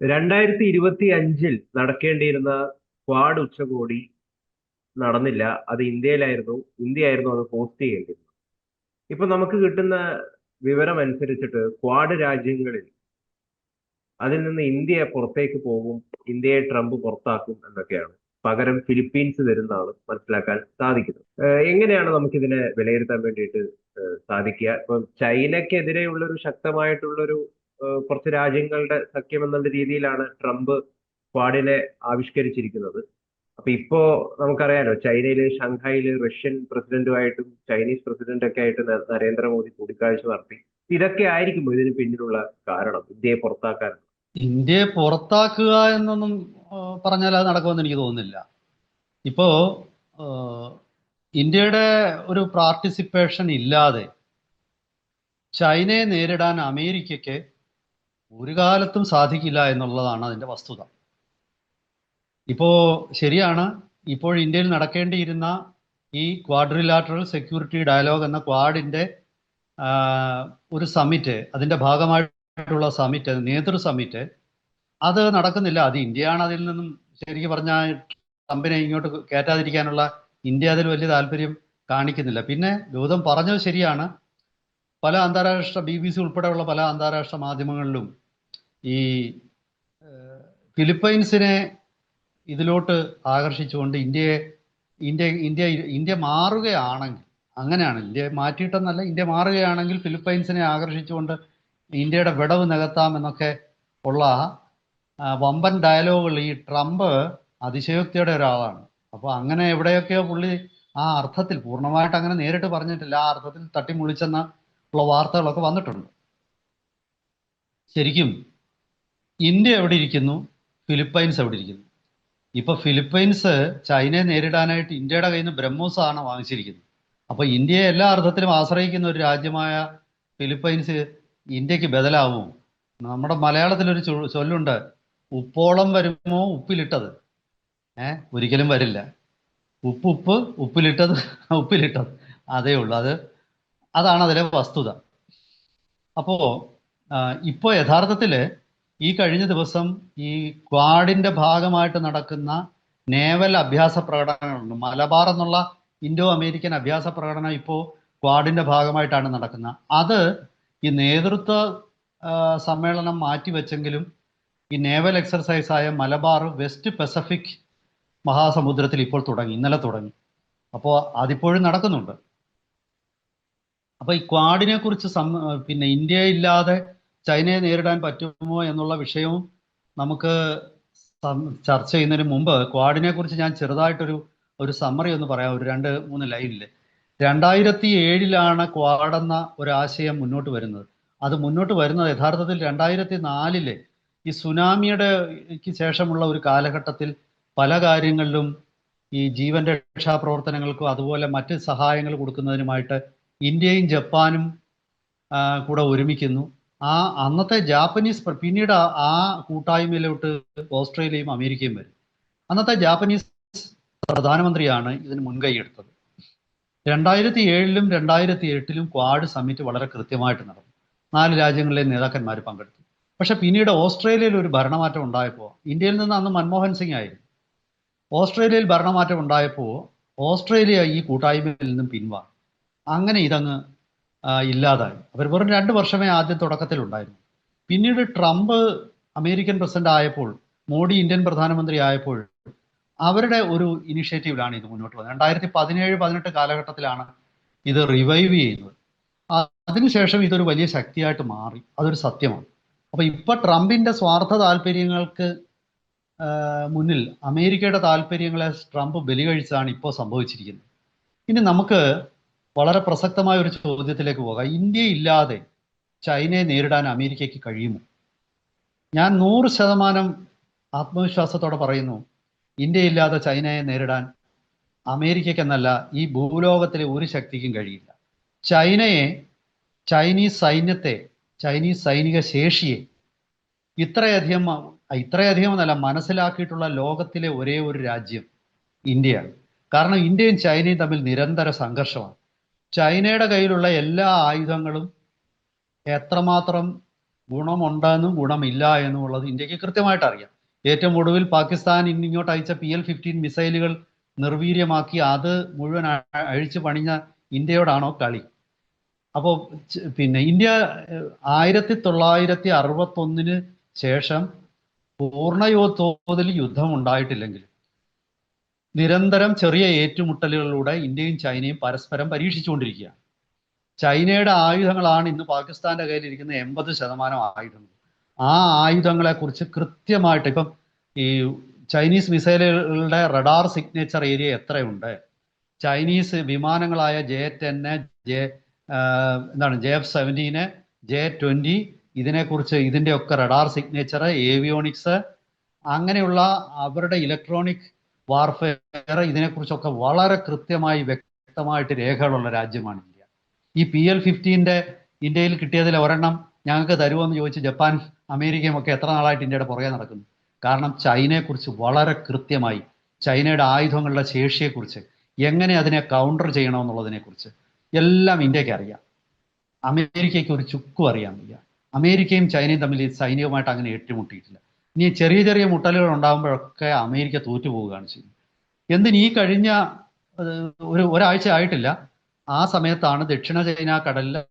രണ്ടായിരത്തി ഇരുപത്തി അഞ്ചിൽ നടക്കേണ്ടിയിരുന്ന ക്വാഡ് ഉച്ചകോടി നടന്നില്ല. അത് ഇന്ത്യയിലായിരുന്നു. ഇന്ത്യ ആയിരുന്നു അത് ഹോസ്റ്റ് ചെയ്യേണ്ടിയിരുന്നത്. ഇപ്പൊ നമുക്ക് കിട്ടുന്ന വിവരം അനുസരിച്ചിട്ട് ക്വാഡ് രാജ്യങ്ങളിൽ അതിൽ നിന്ന് ഇന്ത്യ പുറത്തേക്ക് പോകും ഇന്ത്യയെ ട്രംപ് പുറത്താക്കും എന്നൊക്കെയാണ് പകരം ഫിലിപ്പീൻസ് വരുന്നതാണ് മനസ്സിലാക്കാൻ സാധിക്കുന്നത്. എങ്ങനെയാണ് നമുക്കിതിനെ വിലയിരുത്താൻ വേണ്ടിയിട്ട് സാധിക്കുക? ഇപ്പം ചൈനക്കെതിരെയുള്ള ഒരു ശക്തമായിട്ടുള്ളൊരു കുറച്ച് രാജ്യങ്ങളുടെ സഖ്യം എന്നുള്ള രീതിയിലാണ് ട്രംപ് ക്വാഡിനെ ആവിഷ്കരിച്ചിരിക്കുന്നത്. അപ്പൊ ഇപ്പോ നമുക്കറിയാലോ ചൈനയിൽ ഷാങ്ഹായിൽ റഷ്യൻ പ്രസിഡന്റുമായിട്ടും ചൈനീസ് പ്രസിഡന്റൊക്കെ ആയിട്ട് നരേന്ദ്രമോദി കൂടിക്കാഴ്ച നടത്തി. ഇതൊക്കെ ആയിരിക്കും ഇതിന് പിന്നിലുള്ള കാരണം ഇന്ത്യയെ പുറത്താക്കാൻ? ഇന്ത്യയെ പുറത്താക്കുക എന്നൊന്നും പറഞ്ഞാൽ അത് നടക്കുമെന്ന് എനിക്ക് തോന്നുന്നില്ല. ഇപ്പോ ഇന്ത്യയുടെ ഒരു പാർട്ടിസിപ്പേഷൻ ഇല്ലാതെ ചൈനയെ നേരിടാൻ അമേരിക്കയ്ക്ക് ഒരു കാലത്തും സാധിക്കില്ല എന്നുള്ളതാണ് അതിന്റെ വസ്തുത. ഇപ്പോ ശരിയാണ് ഇപ്പോൾ ഇന്ത്യയിൽ നടക്കേണ്ടിയിരുന്ന ഈ ക്വാഡ്രിലാറ്ററൽ സെക്യൂരിറ്റി ഡയലോഗ് എന്ന ക്വാഡിന്റെ ഒരു സമ്മിറ്റ് അതിന്റെ ഭാഗമായിട്ടുള്ള സമ്മിറ്റ് നേതൃ സമ്മിറ്റ് അത് നടക്കുന്നില്ല. അത് ഇന്ത്യയാണ് അതിൽ നിന്നും ശരിക്കും പറഞ്ഞാൽ കമ്പനി ഇങ്ങോട്ട് കയറ്റാതിരിക്കാനുള്ള ഇന്ത്യ അതിൽ വലിയ താല്പര്യം കാണിക്കുന്നില്ല. പിന്നെ ഗൗതം പറഞ്ഞത് ശരിയാണ്. പല അന്താരാഷ്ട്ര ബി ബി സി ഉൾപ്പെടെയുള്ള പല അന്താരാഷ്ട്ര മാധ്യമങ്ങളിലും ഈ ഫിലിപ്പൈൻസിനെ ഇതിലോട്ട് ആകർഷിച്ചുകൊണ്ട് ഇന്ത്യയെ ഇന്ത്യ ഇന്ത്യ ഇന്ത്യ മാറുകയാണെങ്കിൽ അങ്ങനെയാണ് ഇന്ത്യ മാറ്റിയിട്ടെന്നല്ല ഇന്ത്യ മാറുകയാണെങ്കിൽ ഫിലിപ്പൈൻസിനെ ആകർഷിച്ചുകൊണ്ട് ഇന്ത്യയുടെ വിടവ് നികത്താം എന്നൊക്കെ ഉള്ള വമ്പൻ ഡയലോഗുകൾ ഈ ട്രംപ് അതിശയോക്തിയുടെ ഒരാളാണ്. അപ്പോൾ അങ്ങനെ എവിടെയൊക്കെയോ പുള്ളി ആ അർത്ഥത്തിൽ പൂർണമായിട്ട് അങ്ങനെ നേരിട്ട് പറഞ്ഞിട്ടില്ല ആ അർത്ഥത്തിൽ തട്ടിമുളിച്ചെന്ന ഉള്ള വാർത്തകളൊക്കെ വന്നിട്ടുണ്ട്. ശരിക്കും ഇന്ത്യ എവിടെ ഇരിക്കുന്നു? ഫിലിപ്പൈൻസ് എവിടെ ഇരിക്കുന്നു? ഇപ്പൊ ഫിലിപ്പൈൻസ് ചൈനയെ നേരിടാനായിട്ട് ഇന്ത്യയുടെ കയ്യിൽ നിന്ന് ബ്രഹ്മോസ് ആണ് വാങ്ങിച്ചിരിക്കുന്നത് അപ്പൊ ഇന്ത്യയെ എല്ലാ അർത്ഥത്തിലും ആശ്രയിക്കുന്ന ഒരു രാജ്യമായ ഫിലിപ്പൈൻസ് ഇന്ത്യയ്ക്ക് ബദലാവുമോ? നമ്മുടെ മലയാളത്തിലൊരു ചൊല്ലുണ്ട് ഉപ്പോളം വരുമോ ഉപ്പിലിട്ടത്? ഏ ഒരിക്കലും വരില്ല. ഉപ്പ് ഉപ്പ് ഉപ്പിലിട്ടത് ഉപ്പിലിട്ടത്. അതേ ഉള്ളൂ. അത് അതാണ് അതിലെ വസ്തുത. അപ്പോ ഇപ്പോ യഥാർത്ഥത്തിൽ ഈ കഴിഞ്ഞ ദിവസം ഈ ക്വാഡിന്റെ ഭാഗമായിട്ട് നടക്കുന്ന നേവൽ അഭ്യാസ പ്രകടനങ്ങളുണ്ട്. മലബാർ എന്നുള്ള ഇൻഡോ അമേരിക്കൻ അഭ്യാസ പ്രകടനം ഇപ്പോൾ ക്വാഡിന്റെ ഭാഗമായിട്ടാണ് നടക്കുന്നത്. അത് ഈ നേതൃത്വ സമ്മേളനം മാറ്റിവെച്ചെങ്കിലും ഈ നേവൽ എക്സർസൈസ് ആയ മലബാർ വെസ്റ്റ് പസഫിക് മഹാസമുദ്രത്തിൽ ഇപ്പോൾ തുടങ്ങി ഇന്നലെ തുടങ്ങി. അപ്പോൾ അതിപ്പോഴും നടക്കുന്നുണ്ട്. അപ്പോൾ ഈ ക്വാഡിനെ കുറിച്ച് പിന്നെ ഇന്ത്യ ഇല്ലാതെ ചൈനയെ നേരിടാൻ പറ്റുമോ എന്നുള്ള വിഷയവും നമുക്ക് ചർച്ച ചെയ്യുന്നതിന് മുമ്പ് ക്വാഡിനെ കുറിച്ച് ഞാൻ ചെറുതായിട്ടൊരു ഒരു സമ്മറി ഒന്ന് പറയാം. ഒരു രണ്ട് മൂന്ന് ലൈനിൽ രണ്ടായിരത്തി ഏഴിലാണ് ക്വാഡ് എന്ന ഒരു ആശയം മുന്നോട്ട് വരുന്നത്. അത് മുന്നോട്ട് വരുന്നത് യഥാർത്ഥത്തിൽ രണ്ടായിരത്തി നാലിലെ ഈ സുനാമിയുടെ ശേഷമുള്ള ഒരു കാലഘട്ടത്തിൽ പല കാര്യങ്ങളിലും ഈ ജീവൻ രക്ഷാ പ്രവർത്തനങ്ങൾക്കും അതുപോലെ മറ്റ് സഹായങ്ങൾ കൊടുക്കുന്നതിനുമായിട്ട് ഇന്ത്യയും ജപ്പാനും കൂടെ ഒരുമിക്കുന്നു. ആ അന്നത്തെ ജാപ്പനീസ് പിന്നീട് ആ- കൂട്ടായ്മയിലോട്ട് ഓസ്ട്രേലിയയും അമേരിക്കയും വരും. അന്നത്തെ ജാപ്പനീസ് പ്രധാനമന്ത്രിയാണ് ഇതിന് മുൻകൈ എടുത്തത്. രണ്ടായിരത്തി ഏഴിലും രണ്ടായിരത്തി എട്ടിലും ക്വാഡ് സമ്മിറ്റ് വളരെ കൃത്യമായിട്ട് നടന്നു. നാല് രാജ്യങ്ങളിലെ നേതാക്കന്മാർ പങ്കെടുത്തു. പക്ഷെ പിന്നീട് ഓസ്ട്രേലിയയിൽ ഒരു ഭരണമാറ്റം ഉണ്ടായപ്പോൾ ഇന്ത്യയിൽ നിന്ന് അന്ന് മൻമോഹൻ സിംഗ് ആയിരുന്നു. ഓസ്ട്രേലിയയിൽ ഭരണമാറ്റം ഉണ്ടായപ്പോൾ ഓസ്ട്രേലിയ ഈ കൂട്ടായ്മയിൽ നിന്നും പിൻവാങ്ങി. അങ്ങനെ ഇതങ്ങ് ഇല്ലാതായി. അവർ വെറും രണ്ട് വർഷമേ ആദ്യം തുടക്കത്തിലുണ്ടായിരുന്നു. പിന്നീട് ട്രംപ് അമേരിക്കൻ പ്രസിഡന്റ് ആയപ്പോൾ മോഡി ഇന്ത്യൻ പ്രധാനമന്ത്രി ആയപ്പോൾ അവരുടെ ഒരു ഇനിഷ്യേറ്റീവിലാണ് ഇത് മുന്നോട്ട് വന്നത്. രണ്ടായിരത്തി പതിനേഴ് പതിനെട്ട് കാലഘട്ടത്തിലാണ് ഇത് റിവൈവ് ചെയ്യുന്നത്. അതിനുശേഷം ഇതൊരു വലിയ ശക്തിയായിട്ട് മാറി. അതൊരു സത്യമാണ്. അപ്പൊ ഇപ്പൊ ട്രംപിന്റെ സ്വാർത്ഥ താല്പര്യങ്ങൾക്ക് മുന്നിൽ അമേരിക്കയുടെ താല്പര്യങ്ങളെ ട്രംപ് ബലികഴിച്ചാണ് ഇപ്പോൾ സംഭവിച്ചിരിക്കുന്നത്. ഇനി നമുക്ക് വളരെ പ്രസക്തമായ ഒരു ചോദ്യത്തിലേക്ക് പോകാം. ഇന്ത്യ ഇല്ലാതെ ചൈനയെ നേരിടാൻ അമേരിക്കയ്ക്ക് കഴിയുമോ? ഞാൻ നൂറ് ശതമാനം ആത്മവിശ്വാസത്തോടെ പറയുന്നു ഇന്ത്യ ഇല്ലാതെ ചൈനയെ നേരിടാൻ അമേരിക്കയ്ക്കെന്നല്ല ഈ ഭൂലോകത്തിലെ ഒരു ശക്തിക്കും കഴിയില്ല. ചൈനയെ ചൈനീസ് സൈന്യത്തെ ചൈനീസ് സൈനിക ശേഷിയെ ഇത്രയധികം ഇത്രയധികം എന്നല്ല മനസ്സിലാക്കിയിട്ടുള്ള ലോകത്തിലെ ഒരേ ഒരു രാജ്യം ഇന്ത്യയാണ്. കാരണം ഇന്ത്യയും ചൈനയും തമ്മിൽ നിരന്തര സംഘർഷമാണ്. ചൈനയുടെ കയ്യിലുള്ള എല്ലാ ആയുധങ്ങളും എത്രമാത്രം ഗുണമുണ്ടെന്നും ഗുണമില്ല എന്നുള്ളത് ഇന്ത്യയ്ക്ക് കൃത്യമായിട്ട് അറിയാം. ഏറ്റവും ഒടുവിൽ പാകിസ്ഥാൻ ഇന്നിങ്ങോട്ട് അയച്ച പി എൽ ഫിഫ്റ്റീൻ മിസൈലുകൾ നിർവീര്യമാക്കി അത് മുഴുവൻ അഴിച്ചു പണിഞ്ഞ ഇന്ത്യയോടാണോ കളി. അപ്പോൾ പിന്നെ ഇന്ത്യ ആയിരത്തി തൊള്ളായിരത്തി അറുപത്തൊന്നിന് ശേഷം പൂർണയോ തോതിൽ യുദ്ധം ഉണ്ടായിട്ടില്ലെങ്കിൽ നിരന്തരം ചെറിയ ഏറ്റുമുട്ടലുകളിലൂടെ ഇന്ത്യയും ചൈനയും പരസ്പരം പരീക്ഷിച്ചുകൊണ്ടിരിക്കുകയാണ്. ചൈനയുടെ ആയുധങ്ങളാണ് ഇന്ന് പാകിസ്ഥാന്റെ കയ്യിലിരിക്കുന്ന എൺപത് ശതമാനം ആയുധങ്ങൾ. ആ ആയുധങ്ങളെ കുറിച്ച് കൃത്യമായിട്ട് ഇപ്പം ഈ ചൈനീസ് മിസൈലുകളുടെ റഡാർ സിഗ്നേച്ചർ ഏരിയ എത്രയുണ്ട്? ചൈനീസ് വിമാനങ്ങളായ ജെ ടെന്ന് ജെ എന്താണ് ജെ എഫ് സെവന്റീന് ജെ ട്വന്റി ഇതിനെക്കുറിച്ച് ഇതിന്റെയൊക്കെ റഡാർ സിഗ്നേച്ചർ ഏവിയോണിക്സ് അങ്ങനെയുള്ള അവരുടെ ഇലക്ട്രോണിക് വാർഫെയർ ഇതിനെക്കുറിച്ചൊക്കെ വളരെ കൃത്യമായി വ്യക്തമായിട്ട് രേഖകളുള്ള രാജ്യമാണ് ഇന്ത്യ. ഈ പി എൽ ഫിഫ്റ്റീന്റെ ഇന്ത്യയിൽ കിട്ടിയതിൽ ഒരെണ്ണം ഞങ്ങൾക്ക് തരുമോ എന്ന് ചോദിച്ച് ജപ്പാൻ അമേരിക്കയും ഒക്കെ എത്ര നാളായിട്ട് ഇന്ത്യയുടെ പുറകെ നടക്കുന്നു. കാരണം ചൈനയെക്കുറിച്ച് വളരെ കൃത്യമായി ചൈനയുടെ ആയുധങ്ങളുടെ ശേഷിയെക്കുറിച്ച് എങ്ങനെ അതിനെ കൗണ്ടർ ചെയ്യണമെന്നുള്ളതിനെക്കുറിച്ച് എല്ലാം ഇന്ത്യയ്ക്ക് അറിയാം. അമേരിക്കയ്ക്ക് ഒരു ചുക്കും അറിയാൻ വയ്യ. അമേരിക്കയും ചൈനയും തമ്മിൽ സൈനികമായിട്ട് അങ്ങനെ ഏറ്റുമുട്ടിയിട്ടില്ല. ഇനി ചെറിയ ചെറിയ മുട്ടലുകൾ ഉണ്ടാകുമ്പോഴൊക്കെ അമേരിക്ക തോറ്റുപോവുകയാണ് ചെയ്യുന്നത്. എന്തിന് ഈ കഴിഞ്ഞ ഒരു ഒരാഴ്ച ആയിട്ടില്ല. ആ സമയത്താണ് ദക്ഷിണ ചൈന കടലിലെ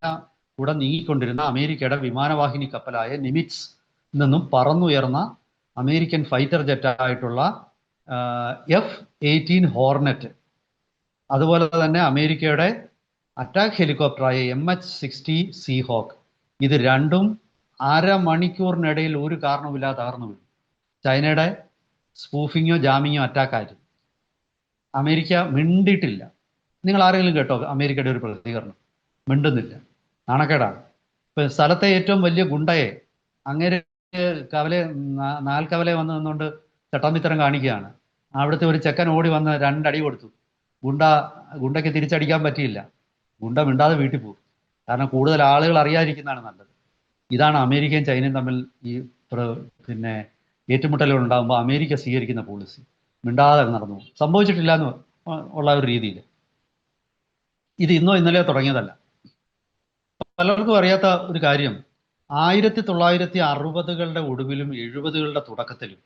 കൂടെ നീങ്ങിക്കൊണ്ടിരുന്ന അമേരിക്കയുടെ വിമാനവാഹിനി കപ്പലായ നിമിറ്റ്സ് നിന്നും പറന്നുയർന്ന അമേരിക്കൻ ഫൈറ്റർ ജെറ്റ് ആയിട്ടുള്ള എഫ് എയ്റ്റീൻ ഹോർനെറ്റ് അതുപോലെ തന്നെ അമേരിക്കയുടെ അറ്റാക്ക് ഹെലികോപ്റ്ററായ M H sixty Seahawk ഇത് രണ്ടും അരമണിക്കൂറിനിടയിൽ ഒരു കാരണവുമില്ലാതെ തകർന്നു വീഴും ചൈനയുടെ സ്പൂഫിങ്ങോ ജാമിങ്ങോ അറ്റാക്കായിരുന്നു അമേരിക്ക മിണ്ടിട്ടില്ല നിങ്ങൾ ആരെങ്കിലും കേട്ടോ അമേരിക്കയുടെ ഒരു പ്രതികരണം? മിണ്ടുന്നില്ല. നാണക്കേടാണ്. ഇപ്പൊ സ്ഥലത്തെ ഏറ്റവും വലിയ ഗുണ്ടയെ അങ്ങനെ കവലെ നാൽക്കവലെ വന്നു നിന്നുകൊണ്ട് ചട്ടമ്പിത്തരം കാണിക്കുകയാണ്. അവിടുത്തെ ഒരു ചെക്കൻ ഓടി വന്ന് രണ്ടടി കൊടുത്തു. ഗുണ്ട ഗുണ്ടയ്ക്ക് തിരിച്ചടിക്കാൻ പറ്റിയില്ല. ഗുണ്ട മിണ്ടാതെ വീട്ടിൽ പോകും. കാരണം കൂടുതൽ ആളുകൾ അറിയാതിരിക്കുന്നതാണ് നല്ലത്. ഇതാണ് അമേരിക്കയും ചൈനയും തമ്മിൽ ഈ പിന്നെ ഏറ്റുമുട്ടലുകൾ ഉണ്ടാകുമ്പോൾ അമേരിക്ക സ്വീകരിക്കുന്ന പോളിസി മിണ്ടാതെ നടന്നു. സംഭവിച്ചിട്ടില്ല എന്ന് ഉള്ള ഒരു രീതിയിൽ ഇത് ഇന്നോ ഇന്നലെയോ തുടങ്ങിയതല്ല. പലർക്കും അറിയാത്ത ഒരു കാര്യം. ആയിരത്തി തൊള്ളായിരത്തി അറുപതുകളുടെ ഒടുവിലും എഴുപതുകളുടെ തുടക്കത്തിലും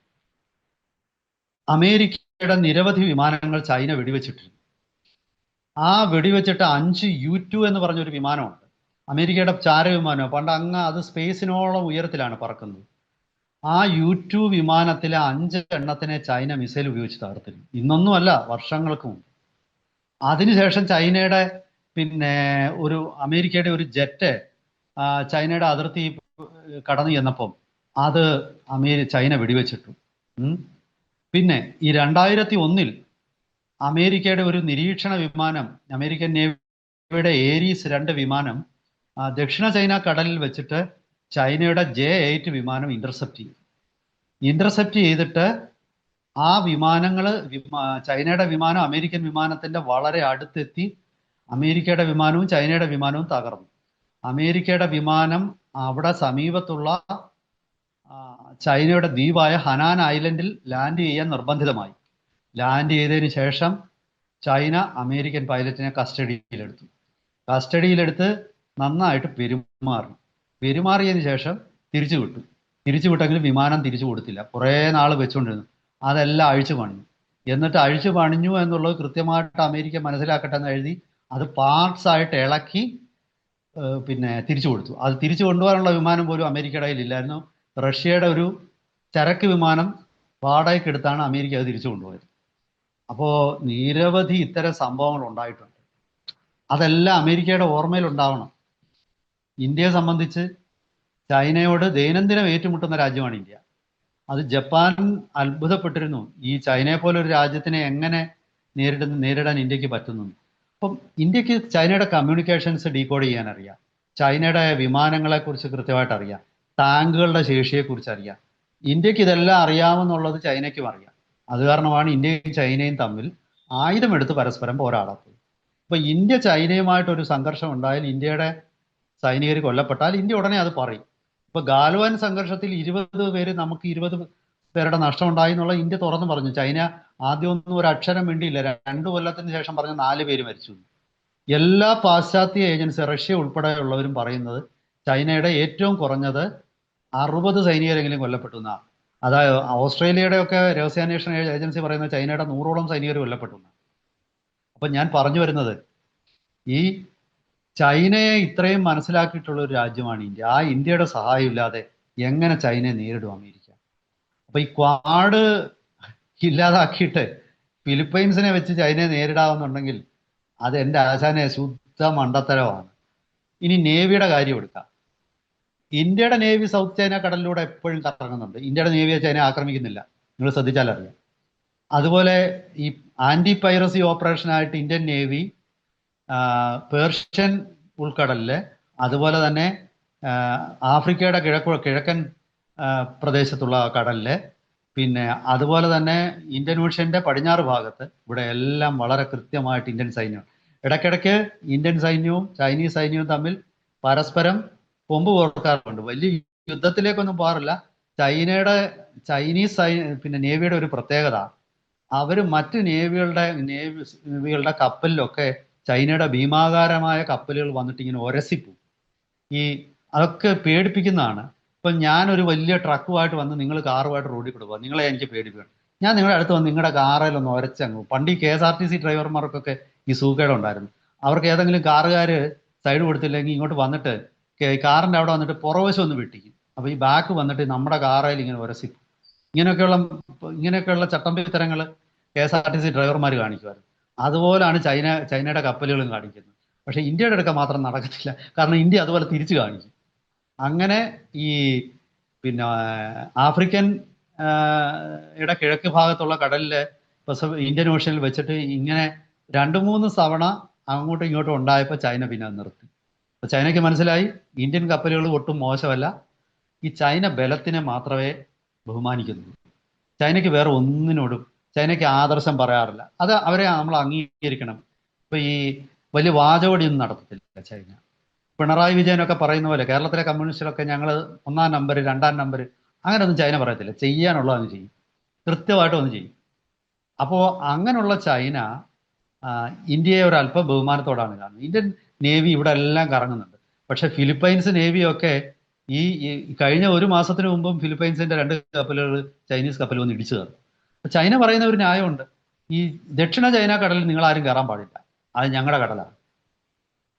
അമേരിക്കയുടെ നിരവധി വിമാനങ്ങൾ ചൈന വെടിവെച്ചിട്ടിരുന്നു. ആ വെടിവെച്ചിട്ട് അഞ്ച് യു ടു എന്ന് പറഞ്ഞൊരു വിമാനമുണ്ട്. അമേരിക്കയുടെ ചാരവിമാനം പണ്ട് അങ്ങ് അത് സ്പേസിനോളം ഉയരത്തിലാണ് പറക്കുന്നത്. ആ യു ടു വിമാനത്തിലെ അഞ്ച് എണ്ണത്തിനെ ചൈന മിസൈൽ ഉപയോഗിച്ച് തകർത്തിരുന്നു. ഇന്നൊന്നുമല്ല വർഷങ്ങൾക്ക് മുമ്പ്. അതിനുശേഷം ചൈനയുടെ പിന്നെ ഒരു അമേരിക്കയുടെ ഒരു ജെറ്റ് ചൈനയുടെ അതിർത്തി കടന്നു ചെന്നപ്പം അത് അമേരി ചൈന വെടിവെച്ചിട്ടു. പിന്നെ ഈ രണ്ടായിരത്തി ഒന്നിൽ അമേരിക്കയുടെ ഒരു നിരീക്ഷണ വിമാനം അമേരിക്കൻ നേവിയുടെ ഏരീസ് രണ്ട് വിമാനം ദക്ഷിണ ചൈന കടലിൽ വെച്ചിട്ട് ചൈനയുടെ ജെ എയ്റ്റ് വിമാനം ഇന്റർസെപ്റ്റ് ചെയ്തു ഇന്റർസെപ്റ്റ് ചെയ്തിട്ട് ആ വിമാനങ്ങൾ ചൈനയുടെ വിമാനം അമേരിക്കൻ വിമാനത്തിന്റെ വളരെ അടുത്തെത്തി അമേരിക്കയുടെ വിമാനവും ചൈനയുടെ വിമാനവും തകർന്നു. അമേരിക്കയുടെ വിമാനം അവിടെ സമീപത്തുള്ള ചൈനയുടെ ദ്വീപായ ഹനാൻ ഐലൻഡിൽ ലാൻഡ് ചെയ്യാൻ നിർബന്ധിതമായി. ലാൻഡ് ചെയ്തതിന് ശേഷം ചൈന അമേരിക്കൻ പൈലറ്റിനെ കസ്റ്റഡിയിലെടുത്തു കസ്റ്റഡിയിലെടുത്ത് നന്നായിട്ട് പെരുമാറി പെരുമാറിയതിന് ശേഷം തിരിച്ചു വിട്ടു. തിരിച്ചു വിട്ടെങ്കിലും വിമാനം തിരിച്ചു കൊടുത്തില്ല. കുറേ നാൾ വെച്ചുകൊണ്ടിരുന്നു അതെല്ലാം അഴിച്ചു പണിഞ്ഞു. എന്നിട്ട് അഴിച്ചു പണിഞ്ഞു എന്നുള്ളത് കൃത്യമായിട്ട് അമേരിക്ക മനസ്സിലാക്കട്ടെ എന്ന് എഴുതി അത് പാർട്സ് ആയിട്ട് ഇളക്കി പിന്നെ തിരിച്ചു കൊടുത്തു. അത് തിരിച്ചു കൊണ്ടുപോകാനുള്ള വിമാനം പോലും അമേരിക്കയുടെ കയ്യിലില്ലായിരുന്നു. റഷ്യയുടെ ഒരു ചരക്ക് വിമാനം വാടകയ്ക്ക് എടുത്താണ് അമേരിക്ക അത് തിരിച്ചു കൊണ്ടുപോയത്. അപ്പോൾ നിരവധി ഇത്തരം സംഭവങ്ങൾ ഉണ്ടായിട്ടുണ്ട്. അതെല്ലാം അമേരിക്കയുടെ ഓർമ്മയിൽ ഉണ്ടാവണം. ഇന്ത്യയെ സംബന്ധിച്ച് ചൈനയോട് ദൈനംദിനം ഏറ്റുമുട്ടുന്ന രാജ്യമാണ് ഇന്ത്യ. അത് ജപ്പാൻ അത്ഭുതപ്പെട്ടിരുന്നു. ഈ ചൈനയെ പോലെ ഒരു രാജ്യത്തിനെ എങ്ങനെ നേരിടുന്ന നേരിടാൻ ഇന്ത്യയ്ക്ക് പറ്റുന്നു? അപ്പം ഇന്ത്യയ്ക്ക് ചൈനയുടെ കമ്മ്യൂണിക്കേഷൻസ് ഡീകോഡ് ചെയ്യാൻ അറിയാം ചൈനയുടെ വിമാനങ്ങളെക്കുറിച്ച് കൃത്യമായിട്ട് അറിയാം ടാങ്കുകളുടെ ശേഷിയെക്കുറിച്ച് അറിയാം ഇന്ത്യയ്ക്ക് ഇതെല്ലാം അറിയാമെന്നുള്ളത് ചൈനയ്ക്കും അറിയാം. അത് കാരണമാണ് ഇന്ത്യയും ചൈനയും തമ്മിൽ ആയുധമെടുത്ത് പരസ്പരം പോരാടാത്തത്. ഇപ്പൊ ഇന്ത്യ ചൈനയുമായിട്ട് ഒരു സംഘർഷം ഉണ്ടായാൽ ഇന്ത്യയുടെ സൈനികർ കൊല്ലപ്പെട്ടാൽ ഇന്ത്യ ഉടനെ അത് പറയും. ഇപ്പൊ ഗാൽവാൻ സംഘർഷത്തിൽ ഇരുപത് പേര് നമുക്ക് ഇരുപത് പേരുടെ നഷ്ടമുണ്ടായി എന്നുള്ള ഇന്ത്യ തുറന്നു പറഞ്ഞു. ചൈന ആദ്യമൊന്നും ഒരു അക്ഷരം വേണ്ടിയില്ല രണ്ടു കൊല്ലത്തിന് ശേഷം പറഞ്ഞ നാല് പേര് മരിച്ചു. എല്ലാ പാശ്ചാത്യ ഏജൻസി റഷ്യ ഉൾപ്പെടെയുള്ളവരും പറയുന്നത് ചൈനയുടെ ഏറ്റവും കുറഞ്ഞത് അറുപത് സൈനികരെങ്കിലും കൊല്ലപ്പെട്ടു എന്നാ. അതായത് ഓസ്ട്രേലിയയുടെ ഒക്കെ രഹസ്യാന്വേഷണ ഏജൻസി പറയുന്നത് ചൈനയുടെ നൂറോളം സൈനികർ കൊല്ലപ്പെട്ടു എന്നാ. അപ്പൊ ഞാൻ പറഞ്ഞു വരുന്നത് ഈ ചൈനയെ ഇത്രയും മനസ്സിലാക്കിയിട്ടുള്ള ഒരു രാജ്യമാണ് ഇന്ത്യ. ആ ഇന്ത്യയുടെ സഹായം ഇല്ലാതെ എങ്ങനെ ചൈനയെ നേരിടും അമേരിക്ക? അപ്പൊ ഈ ക്വാഡ് ഇല്ലാതാക്കിയിട്ട് ഫിലിപ്പൈൻസിനെ വെച്ച് ചൈനയെ നേരിടാവുന്നുണ്ടെങ്കിൽ അത് എന്റെ ആശാനെ ശുദ്ധ മണ്ടത്തരമാണ്. ഇനി നേവിയുടെ കാര്യം എടുക്കാം. ഇന്ത്യയുടെ നേവി സൗത്ത് ചൈന കടലിലൂടെ എപ്പോഴും കറങ്ങുന്നുണ്ട്. ഇന്ത്യയുടെ നേവിയെ ചൈന ആക്രമിക്കുന്നില്ല. നിങ്ങൾ ശ്രദ്ധിച്ചാൽ അറിയാം അതുപോലെ ഈ ആന്റി പൈറസി ഓപ്പറേഷനായിട്ട് ഇന്ത്യൻ നേവി പേർഷ്യൻ ഉൾക്കടലിൽ അതുപോലെ തന്നെ ആഫ്രിക്കയുടെ കിഴക്ക് കിഴക്കൻ പ്രദേശത്തുള്ള കടലിൽ പിന്നെ അതുപോലെ തന്നെ ഇന്ത്യൻ ഓഷ്യന്റെ പടിഞ്ഞാറ് ഭാഗത്ത് ഇവിടെ എല്ലാം വളരെ കൃത്യമായിട്ട് ഇന്ത്യൻ സൈന്യം. ഇടയ്ക്കിടയ്ക്ക് ഇന്ത്യൻ സൈന്യവും ചൈനീസ് സൈന്യവും തമ്മിൽ പരസ്പരം കൊമ്പ് കോർക്കാറുണ്ട്. വലിയ യുദ്ധത്തിലേക്കൊന്നും പോകാറില്ല. ചൈനയുടെ ചൈനീസ് സൈ പിന്നെ നേവിയുടെ ഒരു പ്രത്യേകത അവർ മറ്റ് നേവികളുടെ നേവികളുടെ കപ്പലിലൊക്കെ ചൈനയുടെ ഭീമാകാരമായ കപ്പലുകൾ വന്നിട്ട് ഇങ്ങനെ ഒരസിപ്പും. ഈ അതൊക്കെ പേടിപ്പിക്കുന്നതാണ്. ഇപ്പം ഞാനൊരു വലിയ ട്രക്കുമായിട്ട് വന്ന് നിങ്ങൾ കാറുമായിട്ട് റോഡിൽ കൂടെ പോകാം. നിങ്ങളെ എനിക്ക് പേടിപ്പിക്കണം. ഞാൻ നിങ്ങളുടെ അടുത്ത് വന്ന് നിങ്ങളുടെ കാറിലൊന്ന് ഒരച്ചങ്ങ് പണ്ട് ഈ K S R T C ഡ്രൈവർമാർക്കൊക്കെ ഈ സൂക്കേട് ഉണ്ടായിരുന്നു. അവർക്ക് ഏതെങ്കിലും കാറുകാർ സൈഡ് കൊടുത്തില്ലെങ്കിൽ ഇങ്ങോട്ട് വന്നിട്ട് കാറിന്റെ അവിടെ വന്നിട്ട് പുറവശം ഒന്ന് വെട്ടിക്കും. അപ്പൊ ഈ ബാക്ക് വന്നിട്ട് നമ്മുടെ കാറയിൽ ഇങ്ങനെ ഒരസിപ്പും. ഇങ്ങനെയൊക്കെയുള്ള ഇങ്ങനെയൊക്കെയുള്ള ചട്ടമ്പിത്തരങ്ങൾ K S R T C ഡ്രൈവർമാർ കാണിക്കുമായിരുന്നു. അതുപോലാണ് ചൈന ചൈനയുടെ കപ്പലുകളും കാണിക്കുന്നത്. പക്ഷേ ഇന്ത്യയുടെ അടുക്ക മാത്രം നടക്കത്തില്ല. കാരണം ഇന്ത്യ അതുപോലെ തിരിച്ചു കാണിക്കും അങ്ങനെ ഈ പിന്നെ ആഫ്രിക്കൻ ഇട കിഴക്ക് ഭാഗത്തുള്ള കടലിലെ ഇന്ത്യൻ ഓഷ്യനിൽ വെച്ചിട്ട് ഇങ്ങനെ രണ്ട് മൂന്ന് തവണ അങ്ങോട്ടും ഇങ്ങോട്ടും ഉണ്ടായപ്പോൾ ചൈന പിന്നെ നിർത്തി. അപ്പൊ ചൈനയ്ക്ക് മനസ്സിലായി ഇന്ത്യൻ കപ്പലുകൾ ഒട്ടും മോശമല്ല. ഈ ചൈന ബലത്തിനെ മാത്രമേ ബഹുമാനിക്കുന്നുള്ളൂ. ചൈനയ്ക്ക് വേറെ ഒന്നിനോടും ചൈനയ്ക്ക് ആദർശം പറയാറില്ല. അത് അവരെ നമ്മൾ അംഗീകരിക്കണം. ഇപ്പൊ ഈ വലിയ വാചകടിയൊന്നും നടത്തത്തില്ല ചൈന. പിണറായി വിജയനൊക്കെ പറയുന്ന പോലെ കേരളത്തിലെ കമ്മ്യൂണിസ്റ്റിലൊക്കെ ഞങ്ങൾ ഒന്നാം നമ്പർ രണ്ടാം നമ്പർ അങ്ങനെയൊന്നും ചൈന പറയത്തില്ല. ചെയ്യാനുള്ള ഒന്ന് ചെയ്യും. കൃത്യമായിട്ട് ഒന്ന് ചെയ്യും. അപ്പോൾ അങ്ങനെയുള്ള ചൈന ഇന്ത്യയെ ഒരു അല്പം ബഹുമാനത്തോടാണ് കാണുന്നത്. ഇന്ത്യൻ നേവി ഇവിടെ എല്ലാം കറങ്ങുന്നുണ്ട്. പക്ഷെ ഫിലിപ്പൈൻസ് നേവിയൊക്കെ ഈ കഴിഞ്ഞ ഒരു മാസത്തിന് മുമ്പും ഫിലിപ്പൈൻസിന്റെ രണ്ട് കപ്പലുകൾ ചൈനീസ് കപ്പൽ വന്ന് ഇടിച്ചു കയറും. ചൈന പറയുന്ന ഒരു ന്യായമുണ്ട്. ഈ ദക്ഷിണ ചൈന കടലിൽ നിങ്ങൾ ആരും കയറാൻ പാടില്ല. അത് ഞങ്ങളുടെ കടലാണ്.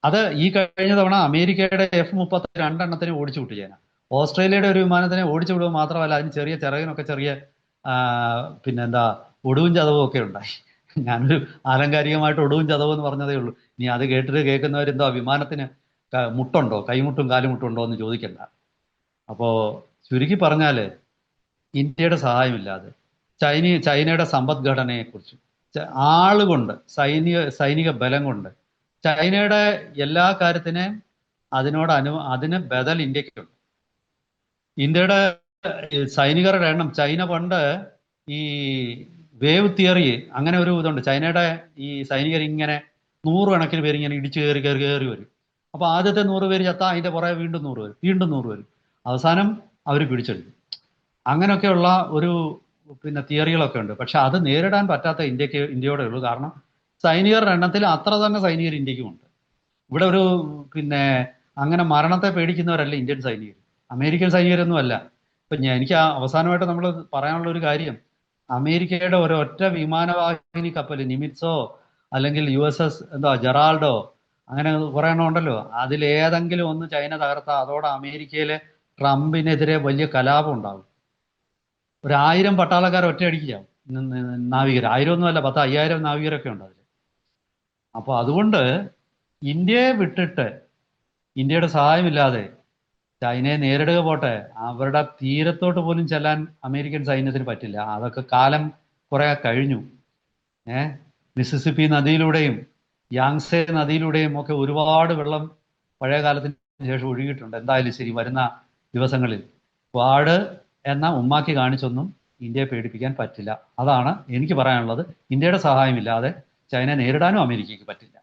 അത് ഈ കഴിഞ്ഞ തവണ അമേരിക്കയുടെ എഫ് മുപ്പത്തി രണ്ടെണ്ണത്തിന് ഓടിച്ചു വിട്ടു ചൈന. ഓസ്ട്രേലിയയുടെ ഒരു വിമാനത്തിനെ ഓടിച്ചു വിടുക മാത്രമല്ല അതിന് ചെറിയ ചിറകിനൊക്കെ ചെറിയ പിന്നെ പിന്നെന്താ ഒടുവും ചതവും ഒക്കെ ഉണ്ടായി. ഞാനൊരു ആലങ്കാരികമായിട്ട് ഒടുവും ചതവും എന്ന് പറഞ്ഞതേ ഉള്ളൂ. ഇനി അത് കേട്ടിട്ട് കേൾക്കുന്നവരെന്തോ വിമാനത്തിന് മുട്ടുണ്ടോ? കൈമുട്ടും കാലുമുട്ടും ഉണ്ടോ എന്ന് ചോദിക്കണ്ട. അപ്പോ ചുരുക്കി പറഞ്ഞാൽ ഇന്ത്യയുടെ സഹായമില്ലാതെ ചൈന ചൈനയുടെ സമ്പദ്ഘടനയെക്കുറിച്ചും ആളുകൊണ്ട് സൈനിക സൈനിക ബലം കൊണ്ട് ചൈനയുടെ എല്ലാ കാര്യത്തിനെയും അതിനോട് അനു അതിന് ബദൽ ഇന്ത്യക്കുണ്ട്. ഇന്ത്യയുടെ സൈനികരുടെ എണ്ണം ചൈന പണ്ട് ഈ വേവ് തിയറി അങ്ങനെ ഒരു ഇതുണ്ട്. ചൈനയുടെ ഈ സൈനികർ ഇങ്ങനെ നൂറുകണക്കിന് പേര് ഇങ്ങനെ ഇടിച്ചു കയറി കയറി കയറി വരും. അപ്പോൾ ആദ്യത്തെ നൂറ് പേര് ചത്താ അതിന്റെ പുറകെ വീണ്ടും നൂറ് വരും വീണ്ടും നൂറ് വരും. അവസാനം അവർ പിടിച്ചെടുക്കും. അങ്ങനെയൊക്കെയുള്ള ഒരു പിന്നെ തിയറികളൊക്കെ ഉണ്ട്. പക്ഷെ അത് നേരിടാൻ പറ്റാത്ത ഇന്ത്യയ്ക്ക് ഇന്ത്യയോടെ ഉള്ളൂ. കാരണം സൈനികരുടെ എണ്ണത്തിൽ അത്ര തന്നെ സൈനികർ ഇന്ത്യക്കുമുണ്ട് ഇവിടെ ഒരു പിന്നെ അങ്ങനെ മരണത്തെ പേടിക്കുന്നവരല്ല ഇന്ത്യൻ സൈനികർ. അമേരിക്കൻ സൈനികരൊന്നും അല്ല. ഇപ്പൊ എനിക്ക് അവസാനമായിട്ട് നമ്മൾ പറയാനുള്ള ഒരു കാര്യം. അമേരിക്കയുടെ ഒരൊറ്റ വിമാനവാഹിനി കപ്പൽ നിമിറ്റ്സോ അല്ലെങ്കിൽ യു എസ് എസ് എന്താ ജെറാൾഡോ അങ്ങനെ കുറെ എണ്ണം ഉണ്ടല്ലോ. അതിലേതെങ്കിലും ഒന്ന് ചൈന തകർത്താൽ അതോടെ അമേരിക്കയിലെ ട്രംപിനെതിരെ വലിയ കലാപം ഉണ്ടാകും ഒരു ആയിരം പട്ടാളക്കാർ ഒറ്റയടിക്കാം നാവികർ ആയിരം ഒന്നും അല്ല പത്ത് അയ്യായിരം നാവികരൊക്കെ ഉണ്ട് അതിൽ അപ്പോൾ അതുകൊണ്ട് ഇന്ത്യയെ വിട്ടിട്ട് ഇന്ത്യയുടെ സഹായമില്ലാതെ ചൈനയെ നേരിടുക പോട്ടെ അവരുടെ തീരത്തോട്ട് പോലും ചെല്ലാൻ അമേരിക്കൻ സൈന്യത്തിന് പറ്റില്ല. അതൊക്കെ കാലം കുറെ കഴിഞ്ഞു. ഏഹ് മിസിസിപ്പി നദിയിലൂടെയും യാങ്സേ നദിയിലൂടെയും ഒക്കെ ഒരുപാട് വെള്ളം പഴയ കാലത്തിന് ശേഷം ഒഴുകിയിട്ടുണ്ട്. എന്തായാലും ശരി വരുന്ന ദിവസങ്ങളിൽ. വാട് എന്ന ഉമ്മാക്കി കാണിച്ചൊന്നും ഇന്ത്യയെ പേടിപ്പിക്കാൻ പറ്റില്ല. അതാണ് എനിക്ക് പറയാനുള്ളത്. ഇന്ത്യയുടെ സഹായമില്ലാതെ ചൈന നേരിടാനും അമേരിക്കയ്ക്ക് പറ്റില്ല.